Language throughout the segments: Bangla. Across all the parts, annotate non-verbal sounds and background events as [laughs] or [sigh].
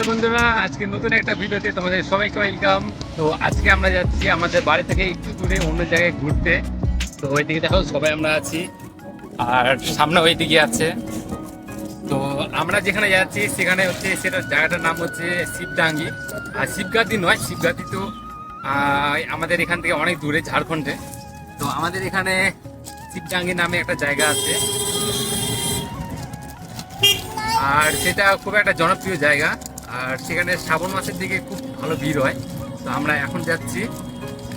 হ্যালো বন্ধুরা, আজকে নতুন একটা ভিডিওতে তোমাদের সবাইকে ওয়েলকাম তো আজকে আমরা যাচ্ছি আমাদের বাড়ি থেকে একটু দূরে অন্য জায়গায় ঘুরতে। তো ওইদিকে দেখো সবাই আমরা আছি, আর সামনে ওইদিকে আছে। তো আমরা যেখানে যাচ্ছি, সেখানে হচ্ছে সেটা জায়গাটার নাম হচ্ছে শিবডাঙ্গি। আর শিবগাতি নয়, শিবগাতি তো আমাদের এখান থেকে অনেক দূরে, ঝাড়খণ্ডে। তো আমাদের এখানে শিবডাঙ্গি নামে একটা জায়গা আছে। আর সেটা খুব একটা জনপ্রিয় জায়গা। আর সেখানে শ্রাবণ মাসের দিকে খুব ভালো ভিড় হয়। তো আমরা এখন যাচ্ছি।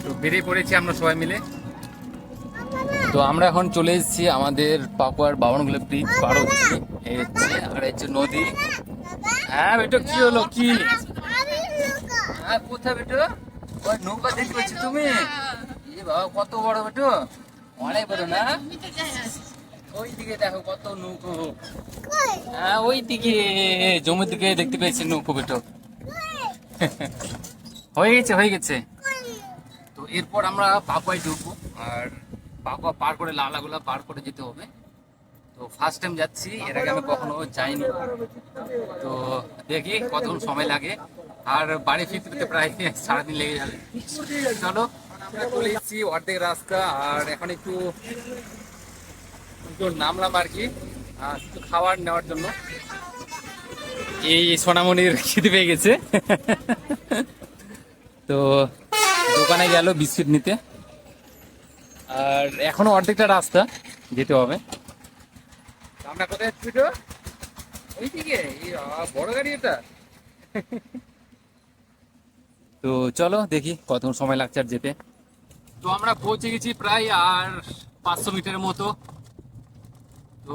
তো বেরিয়ে পড়েছি আমরা সবাই মিলে। তো আমরা এখন চলে এসেছি আমাদের পাকুয়ার বাবনগুলো ব্রিজ পার হচ্ছি হচ্ছে আর যে নদী। হ্যাঁ বেটো, কি হলো? কি? হ্যাঁ কোথায় বেটো? ওই নৌকা দেখতে পাচ্ছি তুমি? বাবা, কত বড় বেটো? অনেক বড় না? ওই দিকে দেখো কত নৌকো। হ্যাঁ ওই দিকে জমির দিকে দেখতে পেয়েছি নৌকো বেটো হয়ে গেছে হয়ে গেছে। তো এরপর আমরা পাকুয়ায় ঢুকবো। আর পাকুয়া পার করে লালাগুলা পার করে যেতে হবে। তো ফার্স্ট টাইম যাচ্ছি এর আগে আমি কখনো যাইনি। তো দেখি কতক্ষণ সময় লাগে। আর বাড়ি ফিরতে ফিরতে প্রায় সারাদিন লেগে যাবে। চলো আমরা চলে এসেছি অর্ধেক রাস্তা। আর এখন একটু একটু নামলাম আর কি একটু খাবার নেওয়ার জন্য। এই সোনামণির খিদে পেয়ে গেছে। তো দোকানে গেল বিস্কুট নিতে। আর এখনও অর্ধেকটা রাস্তা যেতে হবে। আমরা কোথায় যাচ্ছি তো? ওই দিকে এই বাবা, বড় গাড়ি এটা। তো চলো দেখি কতক্ষণ সময় লাগছে আর যেতে। তো আমরা পৌঁছে গেছি প্রায় আর পাঁচশো মিটারের মতো। তো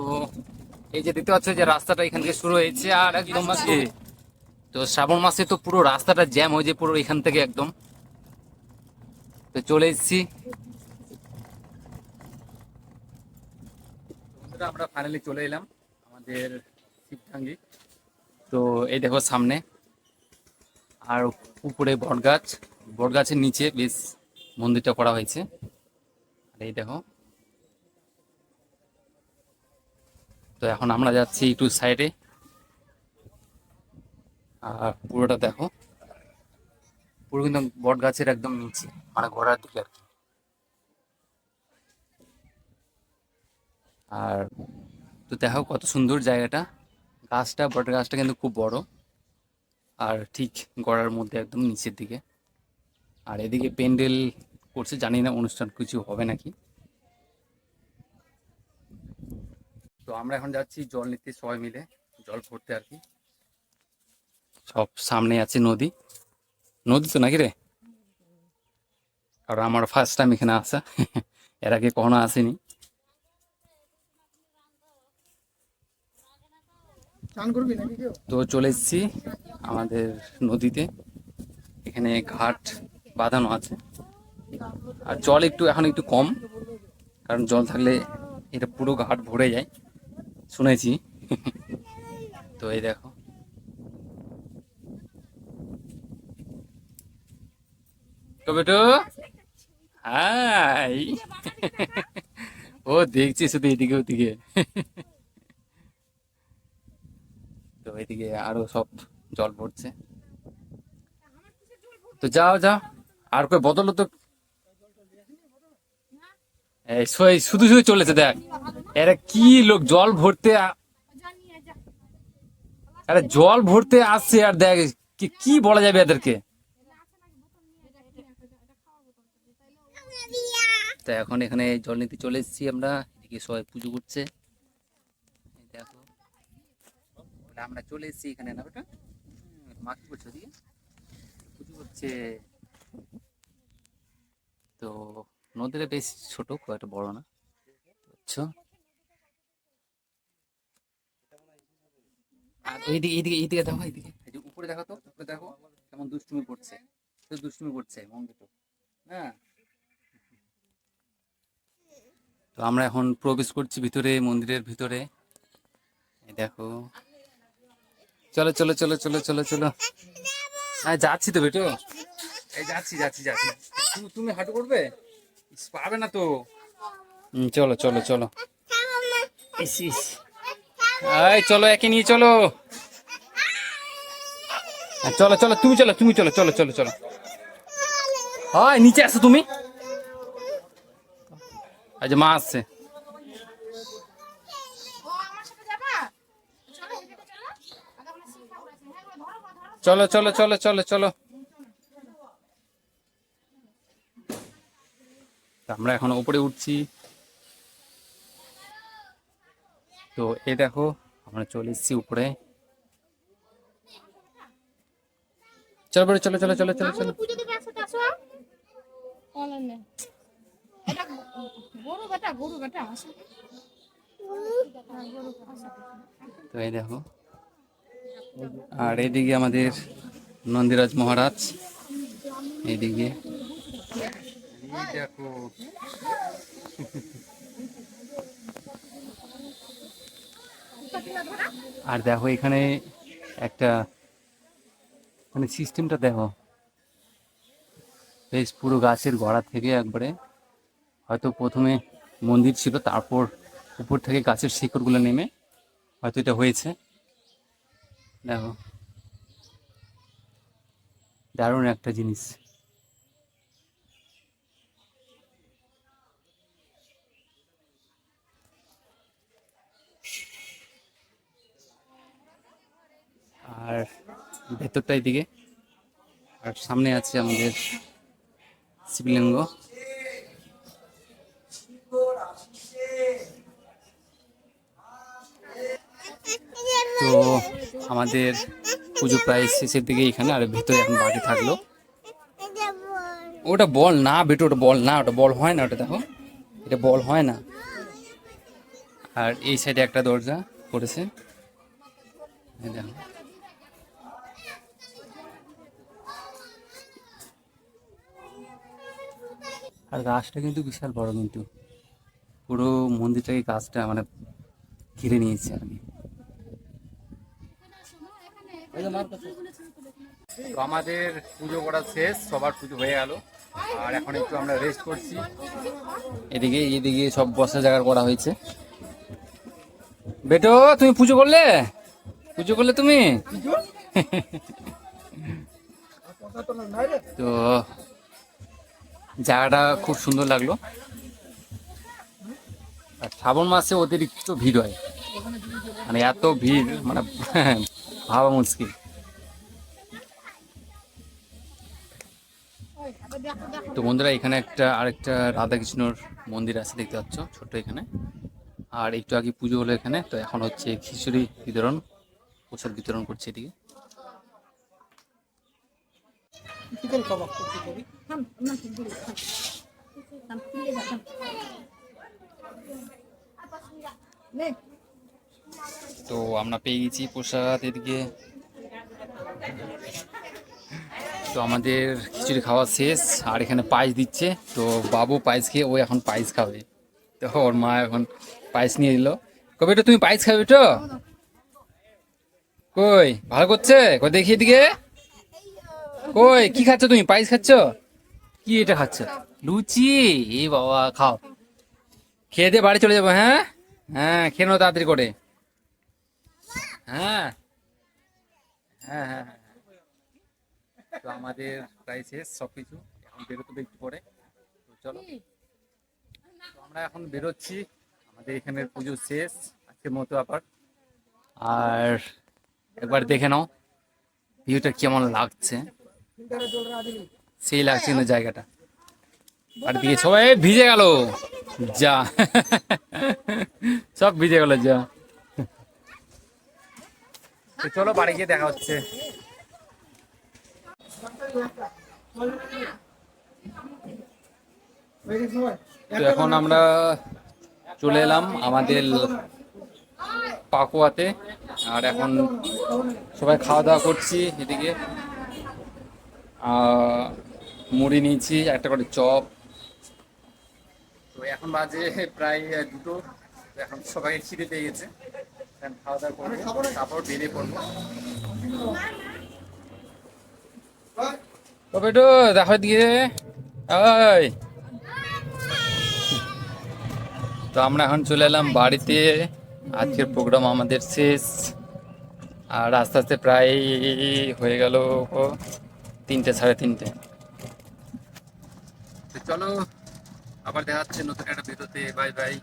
এই যে দেখতে পাচ্ছ যে রাস্তাটা এখান থেকে শুরু হয়েছে আর একদম মাসে তো শ্রাবণ মাসে তো পুরো রাস্তাটা জ্যাম হয়ে যায় পুরো এখান থেকে একদম। তো চলে এসেছি। আমরা ফাইনালি চলে এলাম আমাদের শিবঠাঙ্গি তো এই দেখো সামনে আর উপরে বটগাছ। বটগাছের নিচে বেশ মন্দিরটা করা হয়েছে। আর এই দেখো তো এখন আমরা যাচ্ছি একটু সাইডে আর পুরোটা দেখো। পুরো কিন্তু বট গাছের একদম নিচে মানে ঘোড়ার দিকে আর কি। আর তো দেখো কত সুন্দর জায়গাটা। গাছটা বট গাছটা কিন্তু খুব বড়। আর ঠিক গড়ার মধ্যে একদম নিচের দিকে। আর এদিকে প্যান্ডেল করছে, জানি না অনুষ্ঠান কিছু হবে নাকি। তো আমরা এখন যাচ্ছি জল নিতে সবাই মিলে জল ভরতে আর কি। সব সামনে আছে নদী। নদী তো নাকি রে? কারণ আমার ফার্স্ট টাইম এখানে আসা। এর আগে কখনো আসেনি। তো চলে এসেছি আমাদের নদীতে। এখানে ঘাট বাঁধানো আছে। আর জল একটু এখন একটু কম কারণ জল থাকলে এটা পুরো ঘাট ভরে যায়। শুনেছি। তো এই দেখো। বেটো হাই। ও দেখছি শুধু এদিকে ওদিকে। তো এদিকে আরও সব জল পড়ছে তো যাও যাও। আর কই, বদল তো শুধু শুধু চলেছে দেখ। এরা কি লোক জল ভরতে আরে জল ভরতে আসছে আর দেখ কি বলা যাবে এদেরকে? তো এখন এখানে জল নিতে চলে এসেছি আমরা এদিকে সবাই পুজো করছে। দেখো। আমরা চলে এসেছি এখানে না বেটা? হুম, মা করছে ওদিকে? পুজো করছে। তো নদীটা বেশ ছোট, খুব একটা বড় না। বুঝছ? আর এইদিকে এইদিকে এইদিকে দেখো, এইদিকে। উপরে দেখো তো, উপরে দেখো কেমন দুষ্টুমি করছে। দুষ্টুমি করছে মন্দির তো হ্যাঁ? তো আমরা এখন প্রবেশ করছি ভিতরে, মন্দিরের ভিতরে। দেখো। চলো চলো চলো চলো চলো চলো। হ্যাঁ যাচ্ছি তো বেটো। এই যাচ্ছি যাচ্ছি যাচ্ছি। তুমি হাঁটু করবে? পারবে না তো। চলো চলো চলো। ইস, ইস। এই চলো একে নিয়ে চলো। হ্যাঁ, চলো চলো তুমি চলো তুমি চলো চলো চলো চলো। হয় নিচে আসো তুমি? আজ মা আসছে। চলো চলো হ্যাঁ চলো চলো চলো চলো চলো তা আমরা এখন উপরে উঠছি। তো এই দেখো আমরা চলে এসেছি উপরে। চলো বড় চলো চলো চলো চলো চলো। তো এই দেখো। আর এইদিকে আমাদের নন্দিরাজ মহারাজ। এইদিকে দেখো [laughs] আর দেখো এখানে একটা মানে সিস্টেমটা দেখো। বেশ পুরো গাছের গোড়া থেকে একবারে, হয়তো প্রথমে মন্দির ছিল, তারপর উপর থেকে গাছের শিকড়গুলো নেমে হয়তো এটা হয়েছে। দেখো। দারুণ একটা জিনিস আর ভেতরটাই দিকে। আর সামনে আছে আমাদের শিবলিঙ্গ। তো আমাদের পুজো প্রায় শেষের দিকে এখানে, আর ভেতরে এখন বাকি থাকল। ওটা বল না বেটো, ওটা বল না, ওটা বল হয় না, ওটা দেখো। এটা বল হয় না। আর এই সাইডে একটা দরজা করেছে দেখো। আর গাছটা কিন্তু বিশাল বড় কিন্তু। পুরো মন্দিরটাকে গাছটা মানে ঘিরে নিয়েছে আর কি। তো আমাদের পুজো করা শেষ সবার পুজো হয়ে গেল। আর এখন একটু আমরা রেস্ট করছি। এদিকে এদিকে সব বসার জায়গা করা হয়েছে। বেটো তুমি পুজো করলে? পুজো করলে তুমি? তো জায়গাটা খুব সুন্দর লাগল। আর শ্রাবণ মাসে অতিরিক্ত ভিড় হয়। মানে এত ভিড় মানে [laughs] ভাবা মুশকিল। তো বন্ধুরা, এখানে একটা, আরেকটা রাধাকৃষ্ণর মন্দির আছে দেখতে পাচ্ছ, ছোট্ট এখানে। আর একটু আগে পুজো হলো এখানে, তো এখন হচ্ছে খিচুড়ি বিতরণ, প্রসাদ বিতরণ করছে এদিকে। থাম, না, থাম, দূরে, থাম। থাম, ফিরে যা, থাম। নে, তো আমরা পেয়ে গেছি প্রসাদ এদিকে। তো আমাদের খিচুড়ি খাওয়া শেষ আর এখানে পায়েস দিচ্ছে। তো বাবু পায়েস খেয়ে ও এখন পায়েস খাবে। তো ওর মা এখন পায়েস নিয়ে দিল কবে তো তুমি পায়েস খাবে তো কই ভালো করছে? কই দেখি এদিকে। কই, কি খাচ্ছ তুমি? পায়েস খাচ্ছ? কি এটা খাচ্ছ? লুচি? এ বাবা, খাও। খেয়ে দিয়ে বাড়ি চলে যাব হ্যাঁ? হ্যাঁ খেয়ে নাও তাড়াতাড়ি করে। হ্যাঁ। হ্যাঁ হ্যাঁ হ্যাঁ তো আমাদের প্রায় শেষ সবকিছু। এখন বেরোতে একটু পরে। তো চলো। তো আমরা এখন বেরোচ্ছি। আমাদের এখানের পুজো শেষ, আজকের মতো আবার। আর একবার দেখে নাও, ভিউটা কেমন লাগছে। সেই লাগছে কিন্তু জায়গাটা। আর দিকে সবাই ভিজে গেল। যা। সব ভিজে গেল, যা। চলো বাড়ি গিয়ে দেখা হচ্ছে। এখন আমরা চলে এলাম আমাদের পাকুয়াতে। আর এখন সবাই খাওয়া দাওয়া করছি এদিকে। মুড়ি নিয়েছি, একটা করে চপ। তো এখন বাজে প্রায় দুটো। এখন সবাই খিদে পেয়ে গেছে। খাওয়া দাওয়া করব তারপর বেরিয়ে পড়ব। ও বেটু দেখো দিয়ে ওই তো আমরা এখন চলে এলাম বাড়িতে। আজকের প্রোগ্রাম আমাদের শেষ। আর আস্তে আস্তে প্রায় হয়ে গেল। তিনটে সাড়ে তিনটে। চলো আবার দেখা হচ্ছে নতুন একটা ভিডিওতে। Bye bye.